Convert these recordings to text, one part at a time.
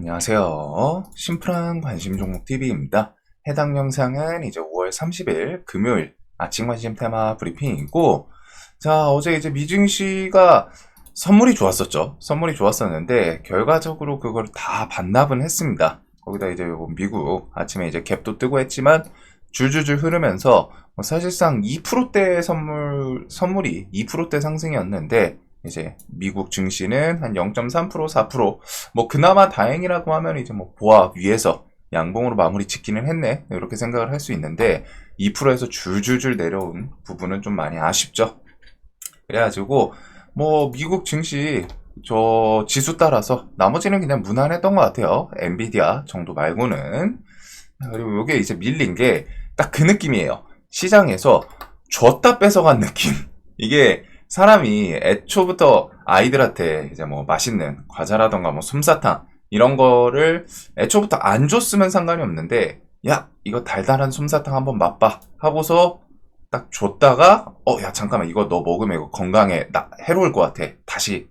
안녕하세요. 심플한 관심 종목 TV입니다. 해당 영상은 이제 5월 30일 금요일 아침 관심 테마 브리핑이고, 자, 어제 이제 미증시가 선물이 좋았었죠. 선물이 좋았었는데, 결과적으로 그걸 다 반납은 했습니다. 거기다 이제 요 미국 아침에 이제 갭도 뜨고 했지만, 줄줄줄 흐르면서 뭐 사실상 2%대 선물, 선물이 2%대 상승이었는데, 이제 미국 증시는 한 0.3% 4%뭐 그나마 다행이라고 하면 이제 뭐 보합 위에서 양봉으로 마무리 짓기는 했네 이렇게 생각을 할 수 있는데 2%에서 줄줄줄 내려온 부분은 좀 많이 아쉽죠. 그래가지고 뭐 미국 증시 저 지수 따라서 나머지는 그냥 무난했던 것 같아요. 엔비디아 정도 말고는 그리고 이게 이제 밀린 게 딱 그 느낌이에요. 시장에서 줬다 뺏어간 느낌. 이게 사람이 애초부터 아이들한테 이제 뭐 맛있는 과자라던가 뭐 솜사탕 이런 거를 애초부터 안 줬으면 상관이 없는데 야 이거 달달한 솜사탕 한번 맛봐 하고서 딱 줬다가 어 야 잠깐만 이거 너 먹으면 이거 건강에 나 해로울 것 같아. 다시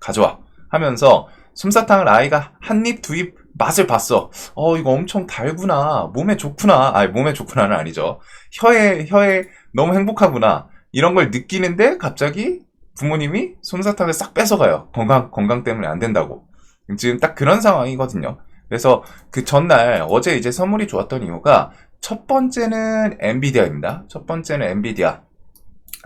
가져와 하면서 솜사탕을 아이가 한 입 두 입 맛을 봤어. 어 이거 엄청 달구나. 몸에 좋구나. 아니 몸에 좋구나는 아니죠. 혀에 혀에 너무 행복하구나 이런 걸 느끼는데 갑자기 부모님이 솜사탕을 싹 뺏어가요. 건강, 건강 때문에 안 된다고. 지금 딱 그런 상황이거든요. 그래서 그 전날 어제 이제 선물이 좋았던 이유가 첫 번째는 엔비디아입니다. 첫 번째는 엔비디아.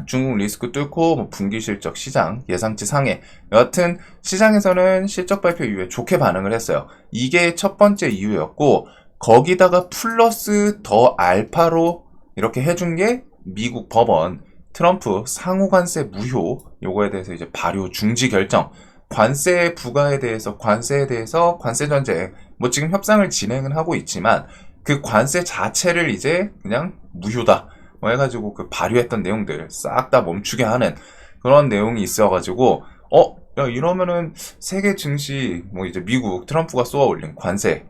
중국 리스크 뚫고 뭐 분기 실적 시장 예상치 상해 여하튼 시장에서는 실적 발표 이후에 좋게 반응을 했어요. 이게 첫 번째 이유였고 거기다가 플러스 더 알파로 이렇게 해준 게 미국 법원 트럼프 상호 관세 무효 요거에 대해서 이제 발효 중지 결정 관세 부과에 대해서 관세에 대해서 관세 전쟁 뭐 지금 협상을 진행은 하고 있지만 그 관세 자체를 이제 그냥 무효다. 뭐 해가지고 그 발효했던 내용들 싹 다 멈추게 하는 그런 내용이 있어가지고 어 야 이러면은 세계 증시 뭐 이제 미국 트럼프가 쏘아 올린 관세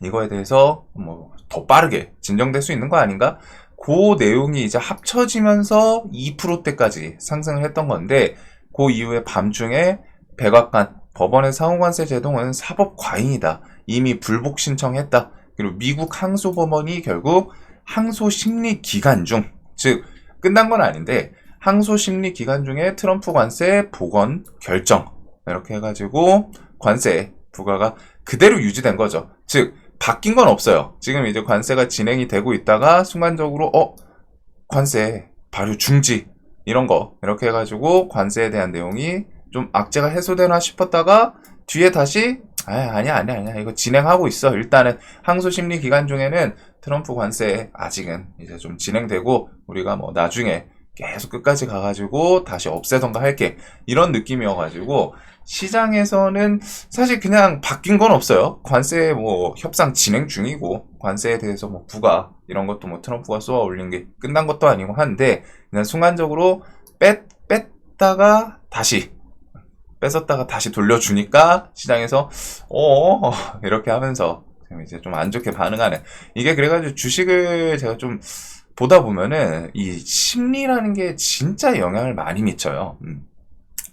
이거에 대해서 뭐 더 빠르게 진정될 수 있는 거 아닌가 그 내용이 이제 합쳐지면서 2%대까지 상승을 했던 건데 그 이후에 밤중에 백악관 법원의 상호관세 제동은 사법 과잉이다. 이미 불복 신청했다. 그리고 미국 항소법원이 결국 항소 심리 기간 중, 즉 끝난 건 아닌데 항소 심리 기간 중에 트럼프 관세 복원 결정 이렇게 해가지고 관세 부과가 그대로 유지된 거죠. 즉 바뀐 건 없어요. 지금 이제 관세가 진행이 되고 있다가 순간적으로 어? 관세 발효 중지 이런 거 이렇게 해가지고 관세에 대한 내용이 좀 악재가 해소되나 싶었다가 뒤에 다시 아 아니야 아니야 아니야. 이거 진행하고 있어. 일단은 항소 심리 기간 중에는 트럼프 관세 아직은 이제 좀 진행되고 우리가 뭐 나중에 계속 끝까지 가가지고 다시 없애던가 할게 이런 느낌이어가지고 시장에서는 사실 그냥 바뀐 건 없어요. 관세 뭐 협상 진행 중이고 관세에 대해서 뭐 부가 이런 것도 뭐 트럼프가 쏘아 올린 게 끝난 것도 아니고 한데 그냥 순간적으로 뺐 뺐다가 다시 뺏었다가 다시 돌려주니까 시장에서 어 이렇게 하면서 이제 좀 안 좋게 반응하는 이게 그래가지고 주식을 제가 좀 보다 보면은 이 심리라는 게 진짜 영향을 많이 미쳐요. 음.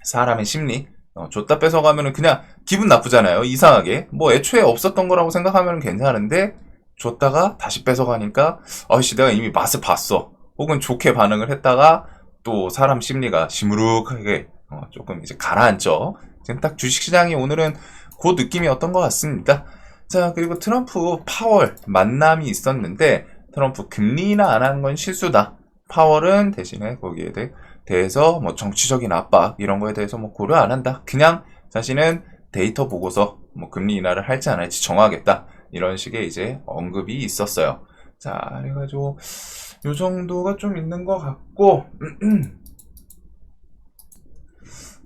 사람의 심리 어, 줬다 뺏어가면은 그냥 기분 나쁘잖아요. 이상하게. 뭐 애초에 없었던 거라고 생각하면 괜찮은데 줬다가 다시 뺏어가니까 아씨 내가 이미 맛을 봤어. 혹은 좋게 반응을 했다가 또 사람 심리가 시무룩하게 어, 조금 이제 가라앉죠. 지금 딱 주식시장이 오늘은 그 느낌이었던 것 같습니다. 자 그리고 트럼프 파월 만남이 있었는데 트럼프 금리 인하 안 한 건 실수다. 파월은 대신에 거기에 대해 대해서 뭐 정치적인 압박 이런 거에 대해서 뭐 고려 안 한다. 그냥 자신은 데이터 보고서 뭐 금리 인하를 할지 안 할지 정하겠다. 이런 식의 이제 언급이 있었어요. 자, 그래가지고 요 정도가 좀 있는 것 같고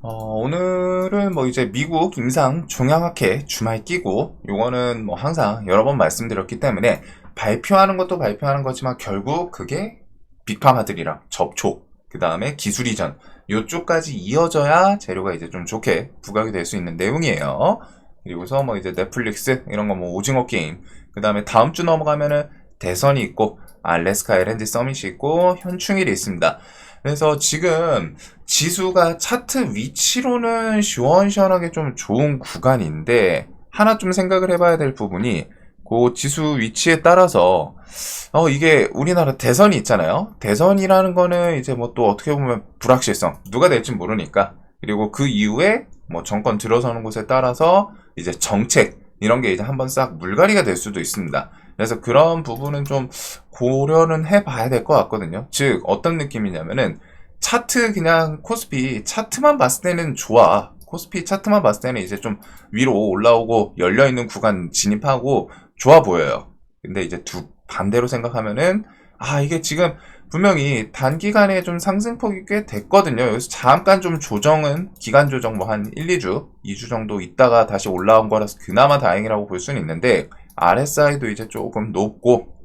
어, 오늘은 뭐 이제 미국 임상 종양학회 주말 끼고 요거는 뭐 항상 여러 번 말씀드렸기 때문에 발표하는 것도 발표하는 거지만 결국 그게 빅파마들이랑 접촉 그 다음에 기술 이전 요쪽까지 이어져야 재료가 이제 좀 좋게 부각이 될 수 있는 내용이에요. 그리고서 뭐 이제 넷플릭스 이런 거 뭐 오징어 게임 그 다음에 다음 주 넘어가면은 대선이 있고 알래스카 LNG 서밋이 있고 현충일이 있습니다. 그래서 지금 지수가 차트 위치로는 시원시원하게 좀 좋은 구간인데 하나 좀 생각을 해봐야 될 부분이 그 지수 위치에 따라서 어 이게 우리나라 대선이 있잖아요. 대선이라는 거는 이제 뭐 또 어떻게 보면 불확실성 누가 될지 모르니까 그리고 그 이후에 뭐 정권 들어서는 곳에 따라서 이제 정책 이런 게 이제 한번 싹 물갈이가 될 수도 있습니다. 그래서 그런 부분은 좀 고려는 해봐야 될 것 같거든요. 즉 어떤 느낌이냐면은 차트 그냥 코스피 차트만 봤을 때는 좋아. 코스피 차트만 봤을 때는 이제 좀 위로 올라오고 열려 있는 구간 진입하고 좋아 보여요. 근데 이제 두 반대로 생각하면은 아 이게 지금 분명히 단기간에 좀 상승폭이 꽤 됐거든요. 여기서 잠깐 좀 조정은 기간 조정 뭐 한 1, 2주, 2주 정도 있다가 다시 올라온 거라서 그나마 다행이라고 볼 수는 있는데 RSI도 이제 조금 높고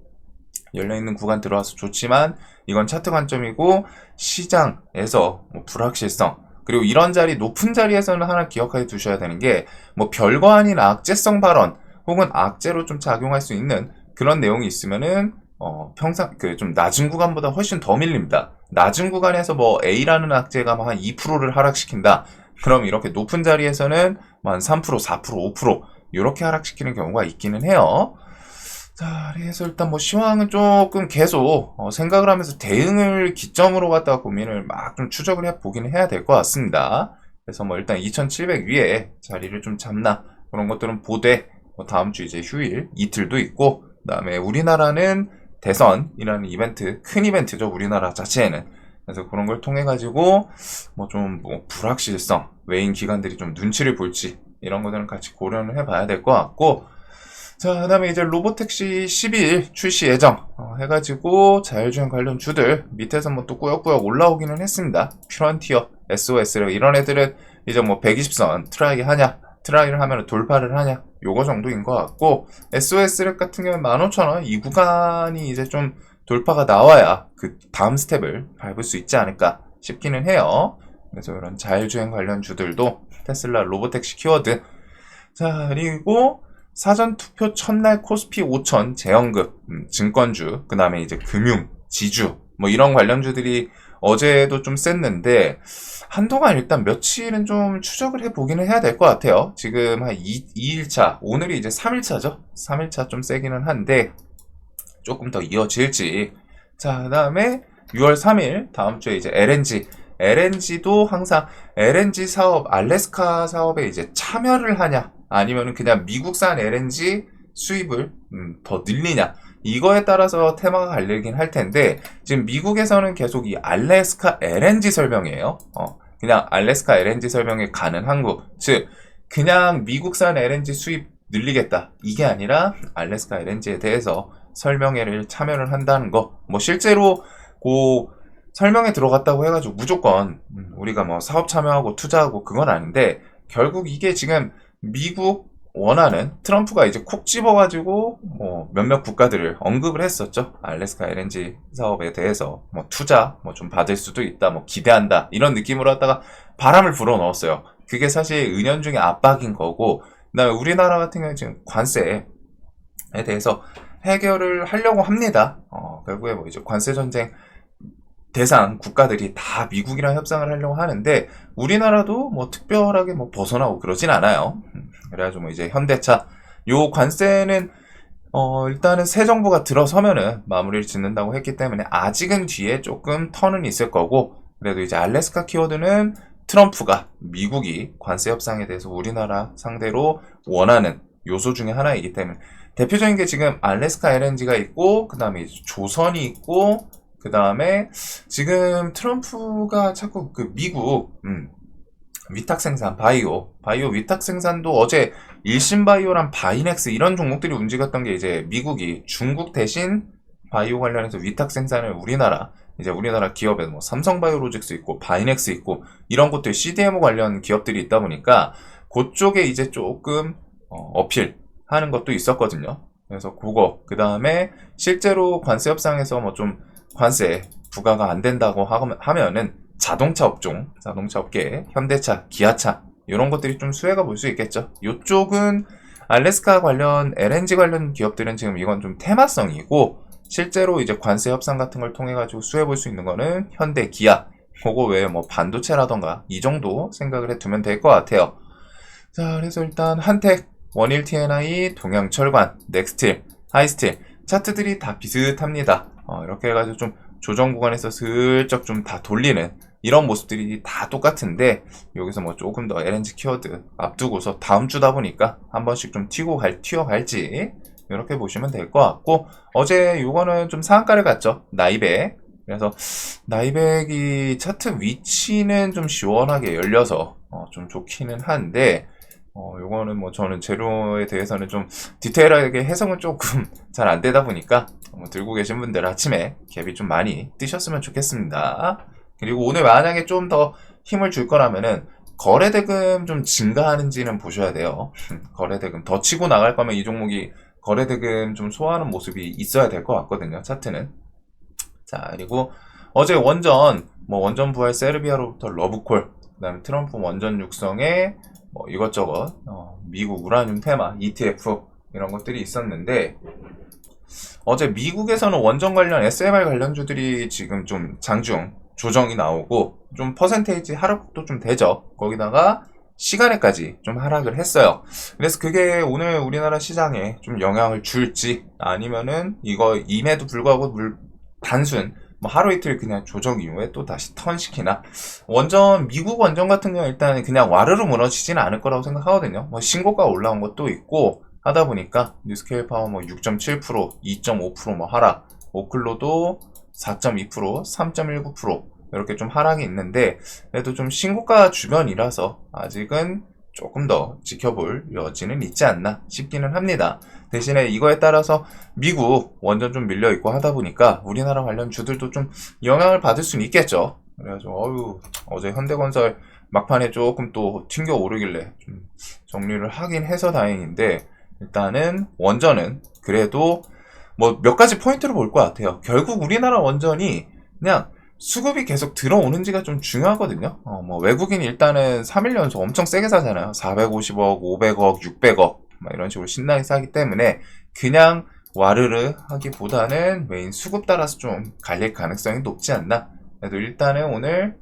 열려있는 구간 들어와서 좋지만 이건 차트 관점이고 시장에서 뭐 불확실성 그리고 이런 자리 높은 자리에서는 하나 기억해 두셔야 되는 게 뭐 별거 아닌 악재성 발언 혹은 악재로 좀 작용할 수 있는 그런 내용이 있으면은 어, 평상 그 좀 낮은 구간보다 훨씬 더 밀립니다. 낮은 구간에서 뭐 A라는 악재가 뭐한 2%를 하락시킨다. 그럼 이렇게 높은 자리에서는 뭐한 3%, 4%, 5% 이렇게 하락시키는 경우가 있기는 해요. 자, 그래서 일단 뭐 시황은 조금 계속 어, 생각을 하면서 대응을 기점으로 갖다가 고민을 막 좀 추적을 해 보기는 해야 될 것 같습니다. 그래서 뭐 일단 2700 위에 자리를 좀 잡나 그런 것들은 보되 뭐 다음 주 이제 휴일 이틀도 있고 그다음에 우리나라는 대선이라는 이벤트 큰 이벤트죠 우리나라 자체에는 그래서 그런 걸 통해 가지고 뭐좀뭐 불확실성 외인 기관들이 좀 눈치를 볼지 이런 것들은 같이 고려를 해봐야 될 것 같고 자, 그 다음에 이제 로보택시 12일 출시 예정 어, 해가지고 자율주행 관련 주들 밑에서 뭐 또 꾸역꾸역 올라오기는 했습니다. 퓨런티어, SOS 이런 애들은 이제 뭐 120선 트라이 하냐, 트라이를 하면 돌파를 하냐, 요거 정도인 것 같고 SOS 같은 경우는 15,000원 이 구간이 이제 좀 돌파가 나와야 그 다음 스텝을 밟을 수 있지 않을까 싶기는 해요. 그래서 이런 자율주행 관련 주들도 테슬라 로보택시 키워드 자 그리고 사전 투표 첫날 코스피 5천 재연급 음, 증권주 그 다음에 이제 금융 지주 뭐 이런 관련주들이 어제도 좀 셌는데 한동안 일단 며칠은 좀 추적을 해보기는 해야 될 것 같아요. 지금 한 2, 2일차 오늘이 이제 3일차죠. 3일차 좀 세기는 한데 조금 더 이어질지 자 그 다음에 6월 3일 다음 주에 이제 LNG LNG도 항상 LNG 사업 알래스카 사업에 이제 참여를 하냐 아니면 그냥 미국산 LNG 수입을 음, 더 늘리냐 이거에 따라서 테마가 갈리긴 할 텐데 지금 미국에서는 계속 이 알래스카 LNG 설명이에요. 어, 그냥 알래스카 LNG 설명에 가는 한국. 즉 그냥 미국산 LNG 수입 늘리겠다. 이게 아니라 알래스카 LNG에 대해서 설명회를 참여를 한다는 거. 뭐 실제로 그 설명에 들어갔다고 해가지고 무조건 음, 우리가 뭐 사업 참여하고 투자하고 그건 아닌데 결국 이게 지금 미국 원하는 트럼프가 이제 콕 집어가지고 뭐 몇몇 국가들을 언급을 했었죠. 알래스카 LNG 사업에 대해서 뭐 투자 뭐 좀 받을 수도 있다, 뭐 기대한다 이런 느낌으로 하다가 바람을 불어 넣었어요. 그게 사실 은연중에 압박인 거고, 그다음에 우리나라 같은 경우는 지금 관세에 대해서 해결을 하려고 합니다. 어, 결국에 뭐 이제 관세 전쟁 대상 국가들이 다 미국이랑 협상을 하려고 하는데 우리나라도 뭐 특별하게 뭐 벗어나고 그러진 않아요. 음, 그래가지고 뭐 이제 현대차 요 관세는 어 일단은 새 정부가 들어서면은 마무리를 짓는다고 했기 때문에 아직은 뒤에 조금 턴은 있을 거고 그래도 이제 알래스카 키워드는 트럼프가 미국이 관세 협상에 대해서 우리나라 상대로 원하는 요소 중에 하나이기 때문에 대표적인 게 지금 알래스카 LNG가 있고 그 다음에 조선이 있고 그 다음에 지금 트럼프가 자꾸 그 미국 음, 위탁 생산 바이오 바이오 위탁 생산도 어제 일신 바이오랑 바이넥스 이런 종목들이 움직였던 게 이제 미국이 중국 대신 바이오 관련해서 위탁 생산을 우리나라 이제 우리나라 기업에 뭐 삼성바이오로직스 있고 바이넥스 있고 이런 것들 CDMO 관련 기업들이 있다 보니까 그쪽에 이제 조금 어, 어필하는 것도 있었거든요. 그래서 그거 그 다음에 실제로 관세 협상에서 뭐 좀 관세 부과가 안 된다고 하면은 자동차 업종, 자동차 업계, 현대차, 기아차 이런 것들이 좀 수혜가 볼 수 있겠죠. 이쪽은 알래스카 관련 LNG 관련 기업들은 지금 이건 좀 테마성이고 실제로 이제 관세 협상 같은 걸 통해 가지고 수혜 볼 수 있는 거는 현대, 기아 그거 외에 뭐 반도체라던가 이 정도 생각을 해두면 될 것 같아요. 자, 그래서 일단 한택 원일 TNI, 동양철관, 넥스틸, 하이스틸 차트들이 다 비슷합니다. 어, 이렇게 해가지고 좀 조정 구간에서 슬쩍 좀 다 돌리는 이런 모습들이 다 똑같은데 여기서 뭐 조금 더 LNG 키워드 앞두고서 다음 주다 보니까 한 번씩 좀 튀고 갈 튀어갈지 이렇게 보시면 될 것 같고 어제 요거는 좀 상한가를 갔죠 나이백. 그래서 나이백이 차트 위치는 좀 시원하게 열려서 어, 좀 좋기는 한데 어, 요거는 뭐 저는 재료에 대해서는 좀 디테일하게 해석은 조금 잘 안 되다 보니까 뭐 들고 계신 분들 아침에 갭이 좀 많이 뜨셨으면 좋겠습니다. 그리고 오늘 만약에 좀 더 힘을 줄 거라면은 거래대금 좀 증가하는지는 보셔야 돼요. 거래대금 더 치고 나갈 거면 이 종목이 거래대금 좀 소화하는 모습이 있어야 될 것 같거든요. 차트는. 자, 그리고 어제 원전, 뭐 원전 부활 세르비아로부터 러브콜, 그다음에 트럼프 원전 육성에 뭐 이것저것 어, 미국 우라늄 테마 ETF 이런 것들이 있었는데 어제 미국에서는 원전 관련 SMR 관련주들이 지금 좀 장중 조정이 나오고 좀 퍼센테이지 하락도 좀 되죠. 거기다가 시간에까지 좀 하락을 했어요. 그래서 그게 오늘 우리나라 시장에 좀 영향을 줄지 아니면은 이거 임에도 불구하고 물 단순 뭐 하루 이틀 그냥 조정 이후에 또 다시 턴시키나 원전 미국 원전 같은 경우 는 일단 그냥 와르르 무너지지는 않을 거라고 생각하거든요. 뭐 신고가 올라온 것도 있고 하다 보니까 뉴스케일 파워 뭐 6.7%, 2.5%뭐 하락, 오클로도 4.2%, 3.19% 이렇게 좀 하락이 있는데 그래도 좀 신고가 주변이라서 아직은 조금 더 지켜볼 여지는 있지 않나 싶기는 합니다. 대신에 이거에 따라서 미국 원전 좀 밀려 있고 하다 보니까 우리나라 관련 주들도 좀 영향을 받을 수는 있겠죠. 그래가지고 어유 어제 현대건설 막판에 조금 또 튕겨 오르길래 좀 정리를 하긴 해서 다행인데 일단은 원전은 그래도 뭐 몇 가지 포인트를 볼 것 같아요. 결국 우리나라 원전이 그냥 수급이 계속 들어오는지가 좀 중요하거든요. 어, 뭐 외국인이 일단은 3일 연속 엄청 세게 사잖아요. 450억, 500억, 600억 막 이런 식으로 신나게 사기 때문에 그냥 와르르 하기보다는 메인 수급 따라서 좀 갈릴 가능성이 높지 않나. 그래도 일단은 오늘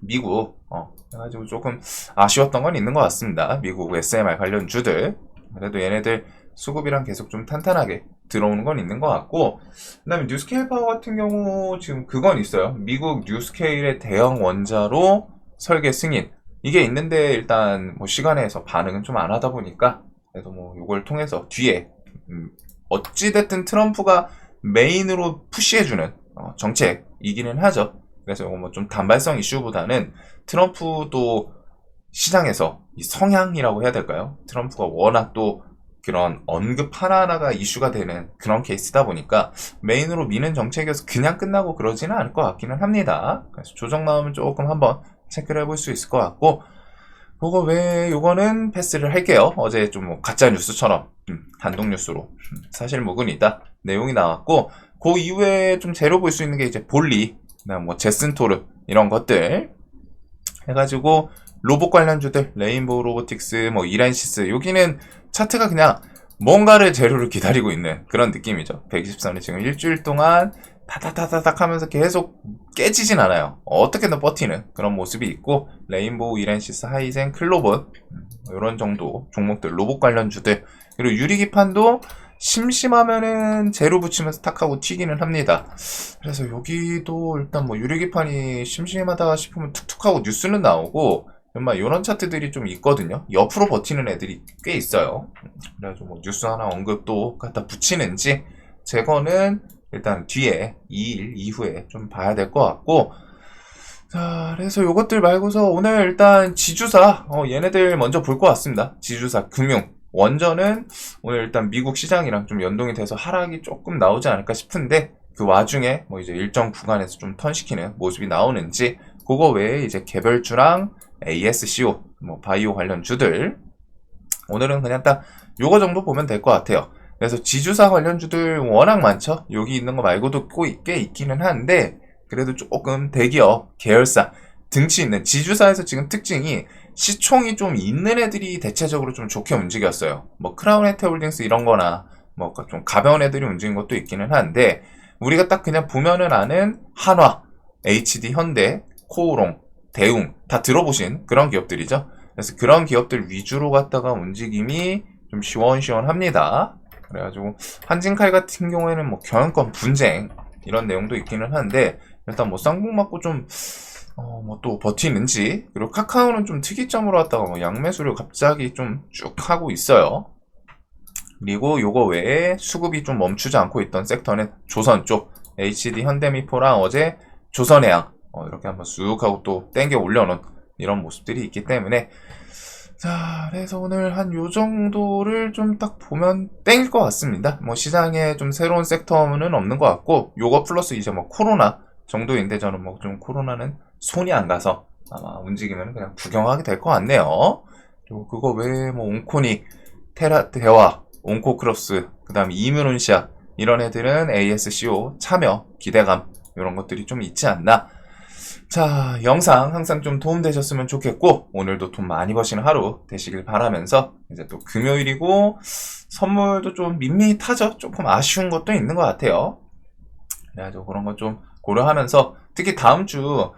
미국 어, 해가지고 조금 아쉬웠던 건 있는 것 같습니다. 미국 SMR 관련 주들 그래도 얘네들 수급이랑 계속 좀 탄탄하게 들어오는 건 있는 것 같고 그 다음에 뉴스케일 파워 같은 경우 지금 그건 있어요 미국 뉴스케일의 대형 원자로 설계 승인 이게 있는데 일단 뭐 시간에서 반응은 좀 안 하다 보니까 그래도 뭐 이걸 통해서 뒤에 음 어찌됐든 트럼프가 메인으로 푸시해주는 어 정책이기는 하죠 그래서 이거 뭐 좀 단발성 이슈보다는 트럼프도 시장에서 이 성향이라고 해야 될까요? 트럼프가 워낙 또 그런 언급 하나하나가 이슈가 되는 그런 케이스다 보니까 메인으로 미는 정책이어서 그냥 끝나고 그러지는 않을 것 같기는 합니다. 그래서 조정 나오면 조금 한번 체크를 해볼 수 있을 것 같고 그거 외에 요거는 패스를 할게요. 어제 좀 뭐 가짜 뉴스처럼. 음, 단독 뉴스로. 음, 사실 무근이다 내용이 나왔고 그 이후에 좀 재료 볼 수 있는 게 이제 볼리, 뭐 제슨토르 이런 것들 해가지고 로봇 관련주들 레인보우 로보틱스 뭐 이란시스 여기는 차트가 그냥 뭔가를 재료를 기다리고 있는 그런 느낌이죠. 123은 지금 일주일 동안 타타타타닥 하면서 계속 깨지진 않아요 어떻게든 버티는 그런 모습이 있고 레인보우 이란시스 하이젠 클로봇 이런 정도 종목들 로봇 관련주들 그리고 유리기판도 심심하면은 재료 붙이면서 탁하고 튀기는 합니다. 그래서 여기도 일단 뭐 유리기판이 심심하다 싶으면 툭툭하고 뉴스는 나오고 정말 이런 차트들이 좀 있거든요. 옆으로 버티는 애들이 꽤 있어요. 그래가지고 뭐 뉴스 하나 언급도 갖다 붙이는지 제거는 일단 뒤에 2일 이후에 좀 봐야 될 것 같고 자 그래서 요것들 말고서 오늘 일단 지주사 어, 얘네들 먼저 볼 것 같습니다. 지주사 금융 원전은 오늘 일단 미국 시장이랑 좀 연동이 돼서 하락이 조금 나오지 않을까 싶은데 그 와중에 뭐 이제 일정 구간에서 좀 턴시키는 모습이 나오는지 그거 외에 이제 개별주랑 ASCO 뭐 바이오 관련 주들 오늘은 그냥 딱 요거 정도 보면 될 것 같아요. 그래서 지주사 관련주들 워낙 많죠. 여기 있는 거 말고도 꽤 있기는 한데 그래도 조금 대기업 계열사 등치 있는 지주사에서 지금 특징이 시총이 좀 있는 애들이 대체적으로 좀 좋게 움직였어요. 뭐 크라운 혜태홀딩스 이런 거나 뭐 좀 가벼운 애들이 움직인 것도 있기는 한데 우리가 딱 그냥 보면은 아는 한화, HD 현대, 코오롱, 대웅 다 들어보신 그런 기업들이죠. 그래서 그런 기업들 위주로 갖다가 움직임이 좀 시원시원합니다. 그래가지고 한진칼 같은 경우에는 뭐 경영권 분쟁 이런 내용도 있기는 한데 일단 뭐 쌍봉 맞고 좀 어, 뭐 또 버티는지 그리고 카카오는 좀 특이점으로 왔다가 뭐 양매수를 갑자기 좀 쭉 하고 있어요. 그리고 요거 외에 수급이 좀 멈추지 않고 있던 섹터는 조선 쪽 HD 현대미포랑 어제 조선해양 어, 이렇게 한번 쑥 하고 또 땡겨 올려놓은 이런 모습들이 있기 때문에 자 그래서 오늘 한 요 정도를 좀 딱 보면 땡일 것 같습니다. 뭐 시장에 좀 새로운 섹터는 없는 것 같고 요거 플러스 이제 뭐 코로나 정도인데 저는 뭐 좀 코로나는 손이 안 가서 아마 움직이면 그냥 구경하게 될 것 같네요. 그리고 그거 외에 뭐 온코닉, 테라 대화, 온코크로스, 그 다음 이뮤론시아 이런 애들은 ASCO 참여 기대감 이런 것들이 좀 있지 않나. 자 영상 항상 좀 도움되셨으면 좋겠고 오늘도 돈 많이 버시는 하루 되시길 바라면서 이제 또 금요일이고 선물도 좀 밋밋하죠. 조금 아쉬운 것도 있는 것 같아요. 그래가지고 그런 거 좀 고려하면서 특히 다음 주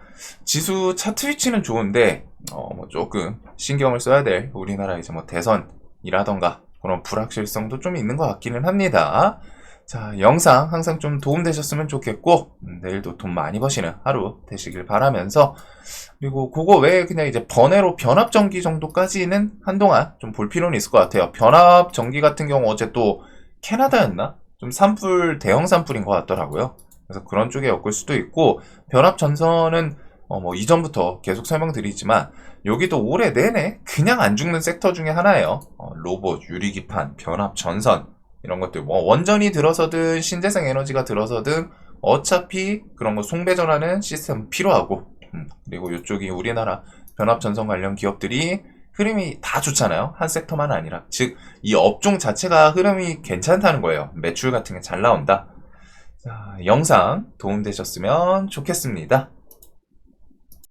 지수 차트 위치는 좋은데 어 뭐 조금 신경을 써야 될 우리나라 이제 뭐 대선이라던가 그런 불확실성도 좀 있는 것 같기는 합니다. 자 영상 항상 좀 도움되셨으면 좋겠고 음, 내일도 돈 많이 버시는 하루 되시길 바라면서 그리고 그거 외에 그냥 이제 번외로 변압 전기 정도까지는 한동안 좀 볼 필요는 있을 것 같아요. 변압 전기 같은 경우 어제 또 캐나다였나? 좀 산불 대형 산불인 것 같더라고요. 그래서 그런 쪽에 엮을 수도 있고 변압 전선은 어, 뭐 이전부터 계속 설명드리지만 여기도 올해 내내 그냥 안 죽는 섹터 중에 하나예요. 어, 로봇, 유리기판, 변압 전선 이런 것들 뭐 원전이 들어서든 신재생 에너지가 들어서든 어차피 그런 거 송배전하는 시스템 필요하고 음, 그리고 이쪽이 우리나라 변압 전선 관련 기업들이 흐름이 다 좋잖아요. 한 섹터만 아니라 즉 이 업종 자체가 흐름이 괜찮다는 거예요. 매출 같은 게 잘 나온다. 자, 영상 도움되셨으면 좋겠습니다.